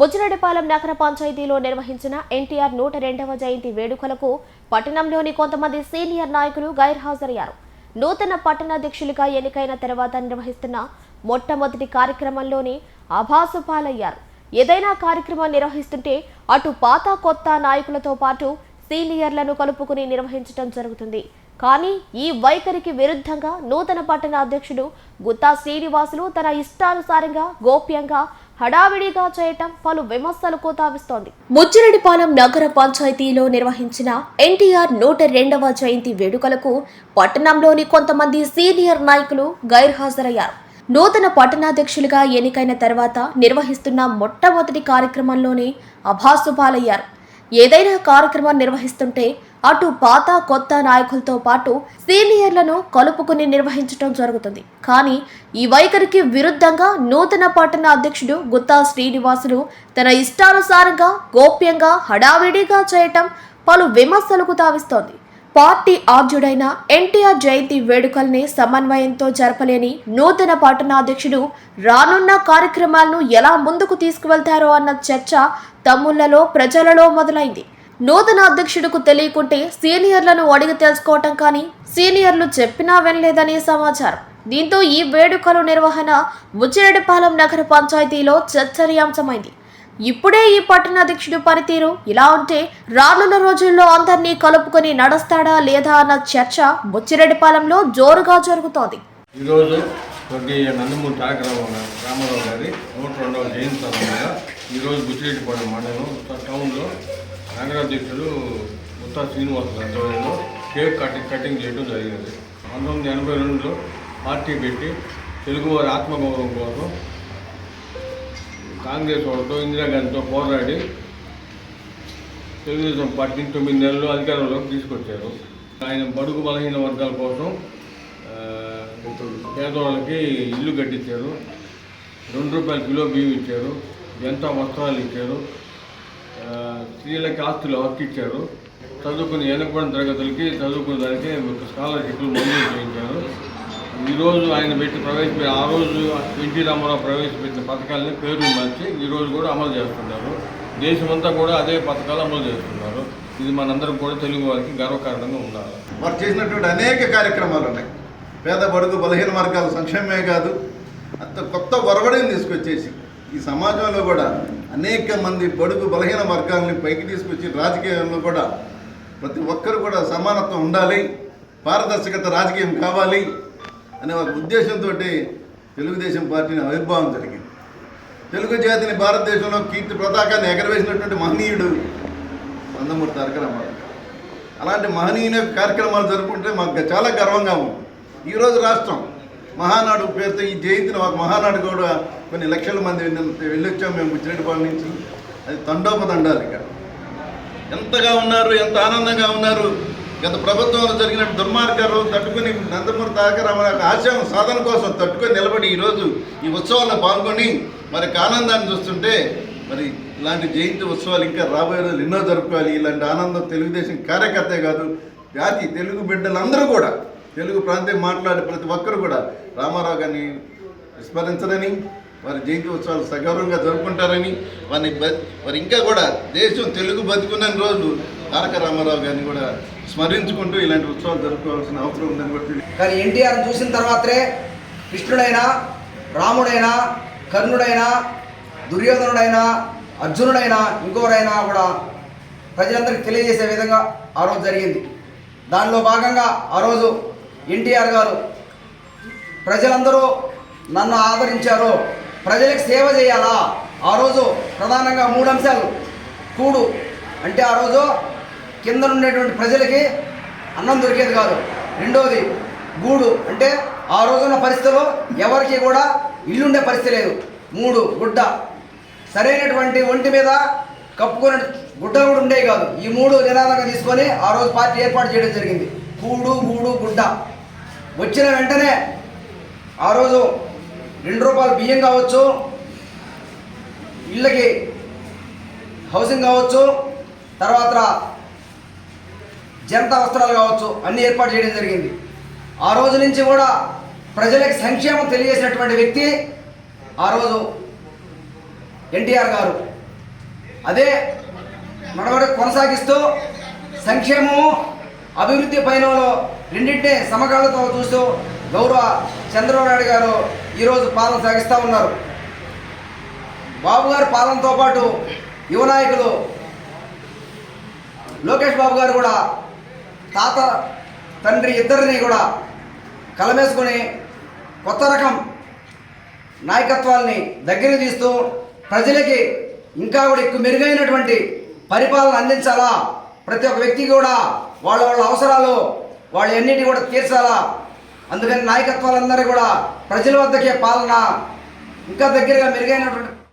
బుజ్జిరెడ్డిపాలెం నగర పంచాయతీలో నిర్వహించిన ఎన్టీఆర్ నూట రెండవ జయంతి వేడుకలకు పట్టణంలోని కొంతమంది సీనియర్ నాయకులు గైర్హాజరయ్యారు. నూతన పట్టణాధ్యక్షులుగా ఎన్నికైన తర్వాత నిర్వహిస్తున్న మొట్టమొదటి కార్యక్రమంలోని అభాసుపాలయ్యారు ఏదైనా కార్యక్రమం నిర్వహిస్తుంటే అటు పాత కొత్త నాయకులతో పాటు సీనియర్లను కలుపుకుని నిర్వహించడం జరుగుతుంది. కానీ ఈ వైఖరికి విరుద్ధంగా నూతన పట్టణ అధ్యక్షుడు గుత్తా శ్రీనివాసులు తన ఇష్టానుసారంగా గోప్యంగా హడావిడిగా చేయటం పలు విమర్శలకు తావిస్తోంది ముచ్చిరెడ్డిపాలెం నగర పంచాయతీలో నిర్వహించిన ఎన్టీఆర్ నూట రెండవ జయంతి వేడుకలకు పట్టణంలోని కొంతమంది సీనియర్ నాయకులు గైర్హాజరయ్యారు. నూతన పట్టణాధ్యక్షులుగా ఎన్నికైన తర్వాత నిర్వహిస్తున్న మొట్టమొదటి కార్యక్రమంలోనే అభాసుపాలయ్యారు. ఏదైనా కార్యక్రమం నిర్వహిస్తుంటే అటు పాత కొత్త నాయకులతో పాటు సీనియర్లను కలుపుకుని నిర్వహించడం జరుగుతుంది. కానీ ఈ వైఖరికి విరుద్ధంగా నూతన పట్టణ అధ్యక్షుడు గుత్తా శ్రీనివాసులు తన ఇష్టానుసారంగా గోప్యంగా హడావిడిగా చేయటం పలు విమర్శలకు తావిస్తోంది పార్టీ ఆర్జుడైన ఎన్టీఆర్ జయంతి వేడుకల్ని సమన్వయంతో జరపలేని నూతన పట్టణాధ్యక్షుడు రానున్న కార్యక్రమాలను ఎలా ముందుకు తీసుకువెళ్తారో అన్న చర్చ తమ్ముళ్ళలో ప్రజలలో మొదలైంది. నూతన అధ్యక్షుడికి తెలియకుంటే సీనియర్లను అడిగి తెలుసుకోవటం కానీ సీనియర్లు చెప్పినా వినలేదనే సమాచారం. దీంతో ఈ వేడుకల నిర్వహణ ముచ్చిరెడ్డిపాలెం నగర పంచాయతీలో చర్చనీయాంశమైంది. ఇప్పుడే ఈ పట్టణాధ్యక్షుడి పనితీరు. ఇలా ఉంటే రానున్న రోజుల్లో అందరినీ కలుపుకొని నడుస్తాడా లేదా అన్న చర్చ బుచ్చిరెడ్డిపాలెంలో జోరుగా జరుగుతోంది. ఈరోజు నందమూరి తారక రామారావు గారి నూట రెండవ జయంతి సందర్భంగా ఈరోజు బుచ్చిరెడ్డిపాలెం మండలం టౌన్లో నగరాధ్యక్షుడు ఉత్తా శ్రీనివాస ఆధ్వర్యంలో కేక్ కటింగ్ కటింగ్ చేయడం జరిగింది. పంతొమ్మిది ఎనభై రెండులో పార్టీ పెట్టి తెలుగువారి ఆత్మగౌరవం కోసం కాంగ్రెస్ వాళ్ళతో ఇందిరాగాంధీతో పోరాడి తెలుగుదేశం పార్టీని తొమ్మిది నెలలు అధికారంలోకి తీసుకొచ్చారు. ఆయన బడుగు బలహీన వర్గాల కోసం పేదవాళ్ళకి ఇల్లు కట్టించారు. రెండు రూపాయల కిలో బియ్యం ఇచ్చారు. ఎంత వస్త్రాలు ఇచ్చారు. స్త్రీలకి ఆస్తులు హక్కిచ్చారు చదువుకుని వెనకబడిన తరగతులకి చదువుకున్న దానికి స్కాలర్షిప్లు మంజూరు చేయించారు. ఈరోజు ఆయన పెట్టి ప్రవేశపెట్టి ఆ రోజు ఎన్టీ రామారావు ప్రవేశపెట్టిన పథకాలని పేర్లు మార్చి ఈరోజు కూడా అమలు చేస్తున్నారు. దేశమంతా కూడా అదే పథకాలు అమలు చేస్తున్నారు. ఇది మనందరం కూడా తెలుగు వారికి గర్వకారణంగా ఉండాలి. వారు చేసినటువంటి అనేక కార్యక్రమాలు ఉన్నాయి. పేద బడుగు బలహీన వర్గాల సంక్షేమమే కాదు అంత కొత్త ఒరవడిని తీసుకొచ్చేసి ఈ సమాజంలో కూడా అనేక మంది బడుగు బలహీన వర్గాలని పైకి తీసుకొచ్చి రాజకీయంలో కూడా ప్రతి ఒక్కరు కూడా సమానత్వం ఉండాలి పారదర్శకత రాజకీయం కావాలి అనే ఒక ఉద్దేశంతో తెలుగుదేశం పార్టీని ఆవిర్భావం జరిగింది. తెలుగు జాతిని భారతదేశంలో కీర్తి పతాకాన్ని ఎగరవేసినటువంటి మహనీయుడు నందమూరి తారక రామారావు. అలాంటి మహనీయుల కార్యక్రమాలు జరుపుకుంటే మాకు చాలా గర్వంగా ఉంది. ఈరోజు రాష్ట్రం మహానాడు పేరుతో ఈ జయంతిని ఒక మహానాడు కూడా కొన్ని లక్షల మంది వెళ్ళొచ్చాం మేము బుచ్చిరెడ్డిపాలెం నుంచి. అది తండోపతండాలు ఇక ఎంతగా ఉన్నారు ఎంత ఆనందంగా ఉన్నారు గత ప్రభుత్వంలో జరిగిన దుర్మార్గాలు తట్టుకుని నందమూరి తారక రామారావు ఆశయం సాధన కోసం తట్టుకొని నిలబడి ఈరోజు ఈ ఉత్సవాల్లో పాల్గొని మరి ఆనందాన్ని చూస్తుంటే మరి ఇలాంటి జయంతి ఉత్సవాలు ఇంకా రాబోయే రోజులు ఎన్నో జరుపుకోవాలి. ఇలాంటి ఆనందం తెలుగుదేశం కార్యకర్తే కాదు జాతి తెలుగు బిడ్డలందరూ కూడా తెలుగు ప్రాంతం మాట్లాడే ప్రతి ఒక్కరు కూడా రామారావు గారిని విస్మరించరని వారి జయంతి ఉత్సవాలు సగౌరవంగా జరుపుకుంటారని వారిని బ- ఇంకా కూడా దేశం తెలుగు బతుకున్న రోజు తారక రామారావు గారిని కూడా స్మరించుకుంటూ ఇలాంటి ఉత్సవాలు జరుపుకోవాల్సిన అవసరం ఉందని కూడా కానీ ఎన్టీఆర్ చూసిన తర్వాతే కృష్ణుడైనా రాముడైనా కర్ణుడైనా దుర్యోధనుడైనా అర్జునుడైనా ఇంకోరైనా కూడా ప్రజలందరికీ తెలియజేసే విధంగా ఆ రోజు జరిగింది. దానిలో భాగంగా ఆ రోజు ఎన్టీఆర్ గారు ప్రజలందరూ నన్ను ఆదరించారు. ప్రజలకు సేవ చేయాలా? ఆ రోజు ప్రధానంగా మూడు అంశాలు. కూడు అంటే ఆ రోజు కింద ఉండేటువంటి ప్రజలకి అన్నం దొరికేది కాదు. రెండోది గూడు. అంటే ఆ రోజున్న పరిస్థితిలో ఎవరికి కూడా ఇల్లుండే పరిస్థితి లేదు. మూడు గుడ్డ. సరైనటువంటి ఒంటి మీద కప్పుకునే గుడ్డ కూడా ఉండేవి కాదు. ఈ మూడు నినాదంగా తీసుకొని ఆ రోజు పార్టీ ఏర్పాటు చేయడం జరిగింది. కూడు గూడు గుడ్డ. వచ్చిన వెంటనే ఆ రోజు రెండు రూపాయలు బియ్యం కావచ్చు ఇళ్ళకి హౌసింగ్ కావచ్చు తర్వాత జనతా వస్త్రాలు కావచ్చు అన్ని ఏర్పాటు చేయడం జరిగింది. ఆ రోజు నుంచి కూడా ప్రజలకు సంక్షేమం తెలియజేసినటువంటి వ్యక్తి ఆ రోజు ఎన్టీఆర్ గారు. అదే నడవడి కొనసాగిస్తూ సంక్షేమము అభివృద్ధి పైనలో రెండింటినే సమకాలతో చూస్తూ గౌరవ చంద్రబాబు నాయుడు గారు ఈరోజు పాలన సాగిస్తూ ఉన్నారు. బాబు గారి పాలనతో పాటు యువ నాయకులు లోకేష్ బాబు గారు కూడా తాత తండ్రి ఇద్దరిని కూడా కలమేసుకొని కొత్త రకం నాయకత్వాల్ని దగ్గర తీస్తూ ప్రజలకి ఇంకా కూడా ఎక్కువ మెరుగైనటువంటి పరిపాలన అందించాలా? ప్రతి ఒక్క వ్యక్తి కూడా వాళ్ళ వాళ్ళ అవసరాలు వాళ్ళు అన్నిటి కూడా తీర్చాలా? అందుకని నాయకత్వాలందరూ కూడా ప్రజల వద్దకే పాలన ఇంకా దగ్గరగా మెరుగైనటువంటి